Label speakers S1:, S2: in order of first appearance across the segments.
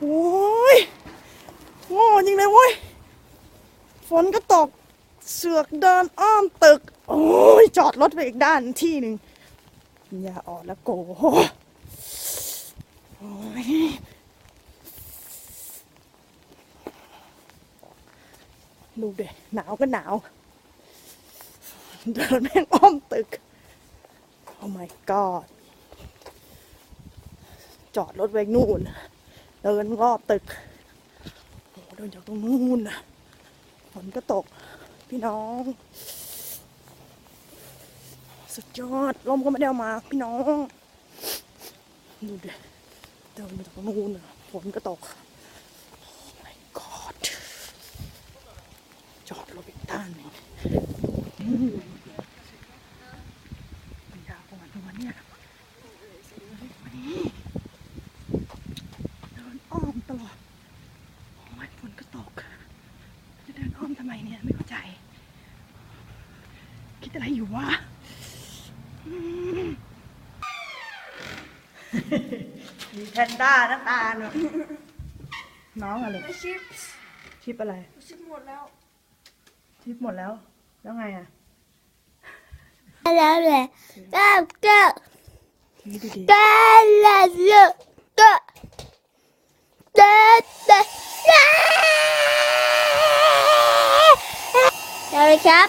S1: โอ้ยโง่จริงเลยเว้ย ฝนก็ตก เสือกเดินอ้อมตึก โอ้ย จอดรถไปอีกด้านที่หนึ่งอย่าอ่อนแล้วโกโอ้ยดูเดหนาวก็หนาว เดินแม่งอ้อมตึก โอ้ my god จอดรถไว้นู่น เดินรอบตึกโอ้โหเดินจากตรงนู้นนะฝนก็ตก พี่น้อง สุดยอดลมก็ไม่ได้ามา พี่น้องดูดิเดินมาจากตรงนู้นนะฝนก็ตกโอ้ my god จอดรถอีกด้านหนึ่งอืมปัญญาของมันวันเนี่ยเดินอ้อมตลอด โอ้ยฝนก็ตก จะเดิน อ้อมทำไมเนี่ย ไม่เข้าใจ คิดอะไรอยู่วะอืมมีแพนด้าหน้าตาเนอะน้องอะไร
S2: ชิป
S1: ชิปอะไร
S2: ชิปหมดแล้ว
S1: ชิปหมดแล้ว แล้วไงอะ
S3: แล้วแหละก็ก็
S1: ทีดีดี
S3: ก็แล้วก็ก็ก็สวัสดีครับ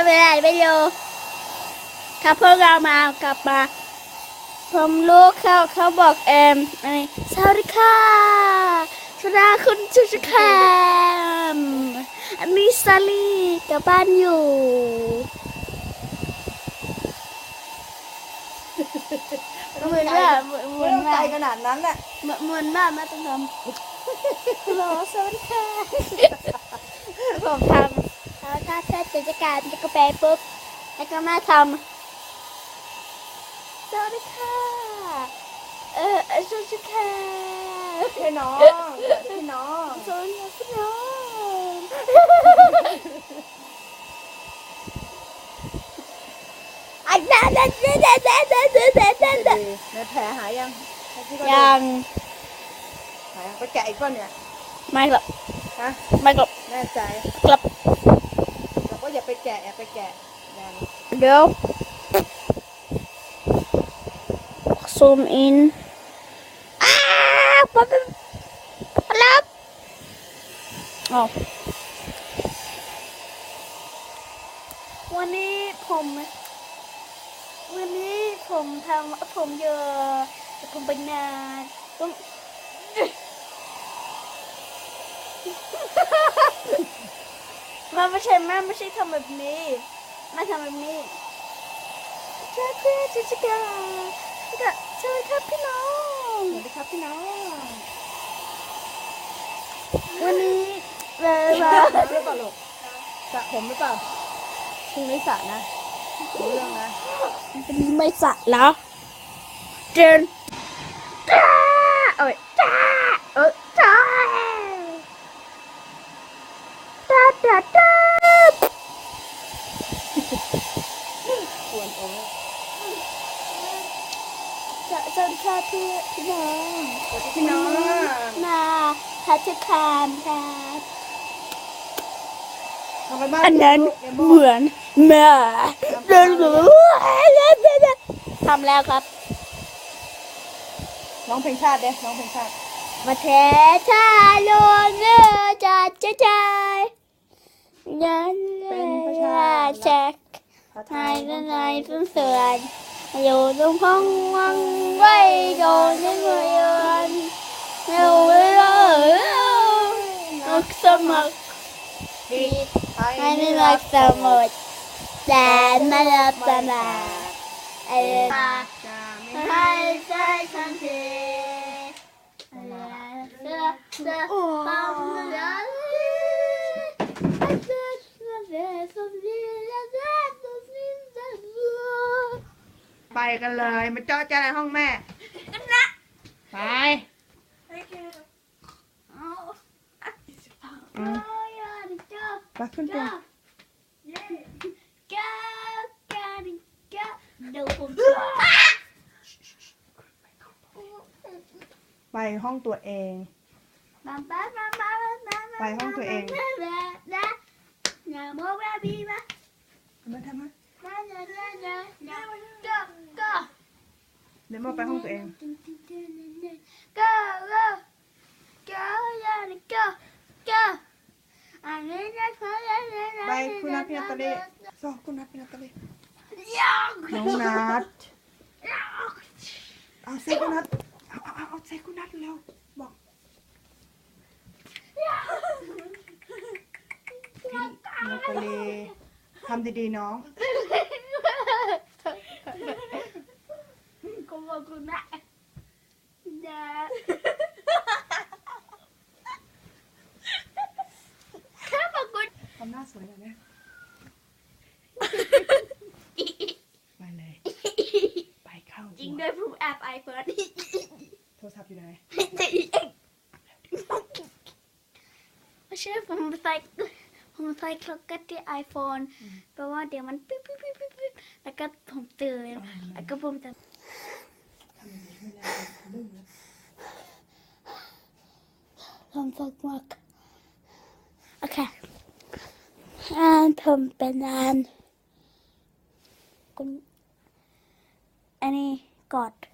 S3: นะทำอะไรไม่รู้ครับพวกเรามากลับมา ผมรู้เขาเขาบอกเอ็มอะไรสวัสดีค่ะสวัสดีคุณชุชแคมอันนี้ซาลีกลับบ้านอยู่เหมือนว่าเหมือนเหมื
S1: ไม่
S3: อน
S1: ต้องใจ
S3: ว่า
S1: ขนาดนั้นน่ะ
S3: เหมือนเหมือนว่ามาต้องทำฮัลโหลสวัสดีค่ะ กาศเป็นกาแฟปุ๊บแล้วก็มาทำสวัสดีค่ะเออสวัสดีค่ะ
S1: พี่น้องพี่น้อง
S3: สวัสดีพี่น้องอันนั้นนั่นนั่นนั่นนั่นนั่นนั่น
S1: ในแผลหายยัง
S3: ยัง
S1: หายยังไปแกะอีก้อนเนี่ย
S3: ไม่หรอก
S1: ฮะ
S3: ไม่กลับ
S1: แน่ใจ
S3: กลับ
S1: ไปแกะอย่าไปแกะยัง
S3: เดี๋ยว ซูมอิน อ้าวปั๊บปั๊บปั๊บอ๋อวันนี้ผมวันนี้ผมทำผมเยอะแต่ผมไปนานผม มันไม่ใช่แม่ไม่ใช่ทำแบบนี้แม่ทำแบบนี้เจ้าเจ้าจิจิกาก็สวัสดีครับพี่น้อง
S1: สวัสดีครับพี่น้อง
S3: วันนี้เวลา
S1: สระหรือเปล่าลูกสระผมหรือเปล่าพรุ่งนี้สระนะรู้เรื่องนะ
S3: ไม่สระแล้วเจนจ้าเอ้ยจ้าเอ้ยจ้าจ้าจ้าจ้า
S1: ควรโอ้
S3: จะสวัสดี ค่ะพี่พี่น้อง
S1: สวัสดีพี่น้อง
S3: มาพัชคามครับ
S1: ทำไปบ้าน
S3: อันนั้น
S1: ลูกอย่าบ
S3: เห
S1: อก
S3: มือนแม่เดินหรือทำแล้วครับ
S1: ร้องเพลงชาติเด้ร้องเพลงชาติ
S3: มาเทชาโลเงอจัดจะใจยันเลยแชก
S1: พระ
S3: ไท
S1: ไท
S3: ย
S1: ย
S3: ก็ไงต้นเสือนอยู่ตรงห้องวังไว้โดนในเมืองอยู่เลยน dù tôi không ăn quay đồ những người yêu anh dù mực sơ mực hai mươi lăm sơ mực đã mai lập tà mà hai trái thân thì là xưa bóng lớn Hãy subscribe cho kênh
S1: ไปกันเลย มาเจาะใจในห้องแม่
S3: กันนะไป
S1: ไปขึ้น
S3: ไป
S1: ไปห้องตัวเองไปห้องตัวเอง
S3: มา
S1: ทำ
S3: ไม
S1: เดี๋ยวมาไปห้องตัวเอง
S3: ก็ก็ก็ก็ก็ก็อันนี้นะเขาจะ
S1: ไปคุณนัทพินาตาลีสอคุณนัทพินาตาลี
S3: ยอก
S1: น้องนัทเอาเซคุณนัทเอาเอาเอาเอาเซคุณนัทเร็วบอกพี่นาตาลีทำดีๆน้อง
S3: ก็ บอกคุณนะนะแค่บอกคุณ
S1: ทำหน้าสวยหน่อยนะไปเลย ไปเข้า
S3: จริงด้วยผู้แอบไอเฟิร์ส
S1: โทรศัพท์อยู่ไหน
S3: ไม่ใช่ผมใส่ผมใส่คล็อกเก็ตที่ไอโฟนแปลว่าเดี๋ยวมันปิ๊บปิ๊บปิ๊บปิ๊บปิ๊บแล้วก็ผมตื่นแล้วก็ผมจะำ
S1: อย่างนี้ไม่ไ